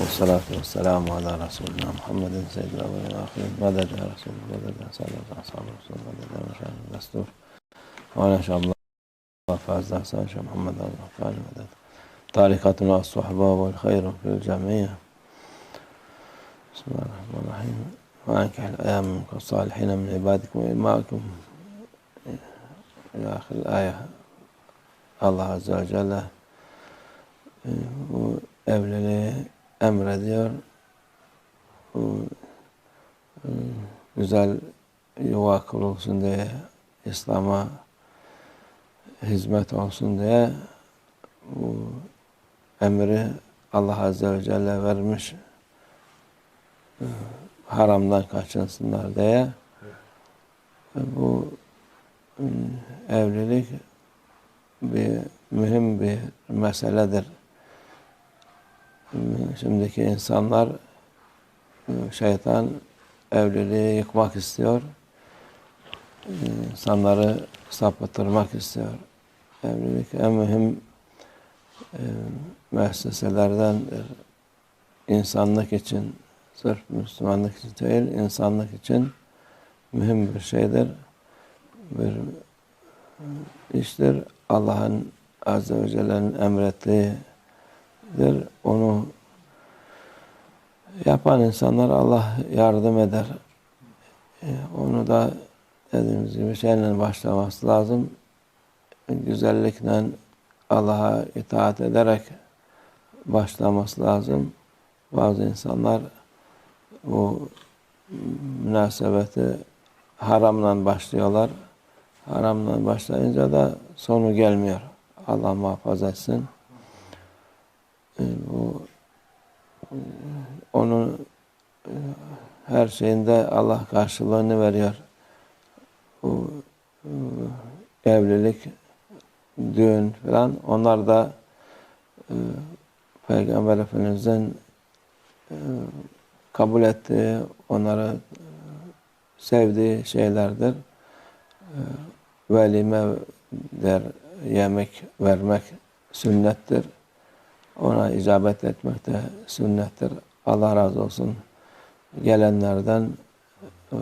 والصلاة والسلام على رسولنا محمد سيد الأولين والآخرين. مدد يا رسول الله؟ مدد يا سادة أصحاب رسول الله مدد يا مشاهد الدستور. وأنا إن شاء الله فاز أحسن شيخ محمد الغفاري مدد. طريقتنا الصحبة والخير في الجميع. بسم الله الرحمن الرحيم. وأنكح الأيام منكم الصالحين من عبادكم وإمائكم إلى آخر الآية. ve Celle e, bu evliliği emrediyor. Bu e, güzel yuva kurulsun diye, İslam'a hizmet olsun diye bu emri Allah Azze ve Celle vermiş. E, Haramdan kaçınsınlar diye. Bu evlilik bir mühim bir meseledir. Şimdiki insanlar şeytan evliliği yıkmak istiyor. İnsanları sapıtırmak istiyor. Evlilik en mühim e, müesseselerdendir. İnsanlık için, sırf Müslümanlık için değil, insanlık için mühim bir şeydir. Bir iştir. Allah'ın Azze ve Celle'nin emrettiğidir. Onu yapan insanlar Allah yardım eder. Onu da dediğimiz gibi şeyle başlaması lazım. Güzellikle Allah'a itaat ederek başlaması lazım. Bazı insanlar bu münasebeti haramla başlıyorlar. Haramla başlayınca da sonu gelmiyor. Allah muhafaza etsin. Bu onun her şeyinde Allah karşılığını veriyor. Bu evlilik, düğün falan onlar da Peygamber Efendimiz'in kabul ettiği, onları sevdiği şeylerdir velime der, yemek vermek sünnettir. Ona icabet etmek de sünnettir. Allah razı olsun. Gelenlerden e,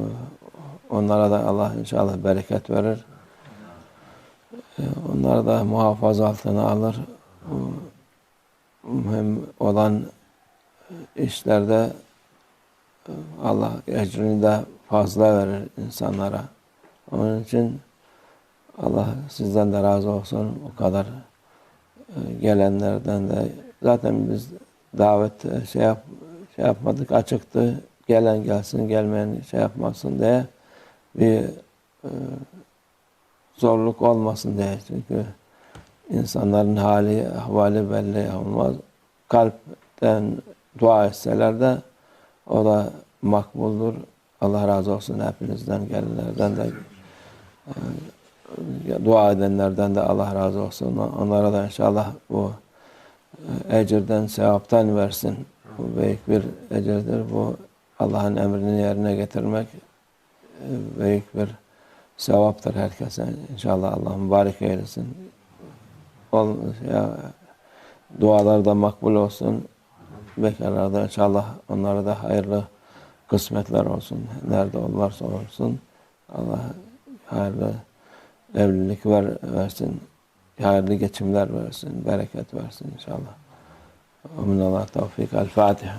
onlara da Allah inşallah bereket verir. E, onları da muhafaza altına alır. Mühim olan işlerde e, Allah ecrini de fazla verir insanlara. Onun için Allah sizden de razı olsun. O kadar gelenlerden de zaten biz davet e, şey yap şey yapmadık açıktı. Gelen gelsin, gelmeyen şey yapmasın diye bir e, zorluk olmasın diye. Çünkü insanların hali, ahvali belli olmaz. Kalpten dua etseler de o da makbuldur. Allah razı olsun hepinizden, gelenlerden de dua edenlerden de Allah razı olsun. Onlara da inşallah bu e, ecirden, sevaptan versin. Bu büyük bir ecirdir. Bu Allah'ın emrini yerine getirmek e, büyük bir sevaptır herkese. İnşallah Allah mübarek eylesin. Ya, dualar da makbul olsun. Bekarlarda inşallah onlara da hayırlı kısmetler olsun. Nerede olursa olsun. Allah hayırlı evlilik ver, versin. Hayırlı geçimler versin. Bereket versin inşallah. Allah tevfik. El Fatiha.